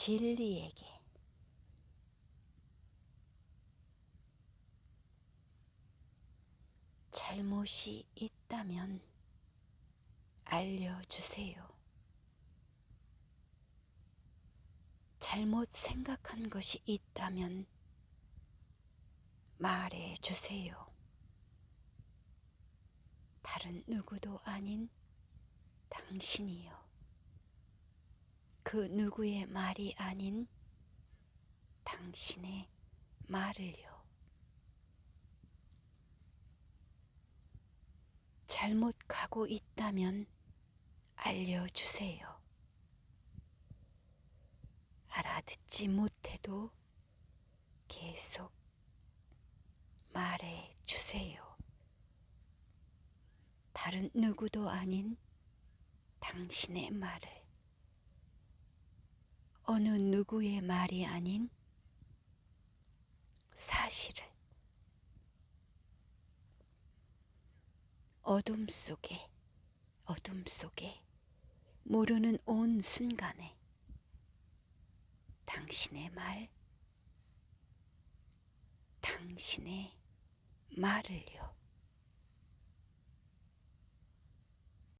진리에게 잘못이 있다면 알려주세요. 잘못 생각한 것이 있다면 말해 주세요. 다른 누구도 아닌 당신이요. 그 누구의 말이 아닌 당신의 말을요. 잘못 가고 있다면 알려주세요. 알아듣지 못해도 계속 말해 주세요. 다른 누구도 아닌 당신의 말을 어느 누구의 말이 아닌 사실을 어둠 속에 어둠 속에 모르는 온 순간에 당신의 말 당신의 말을요.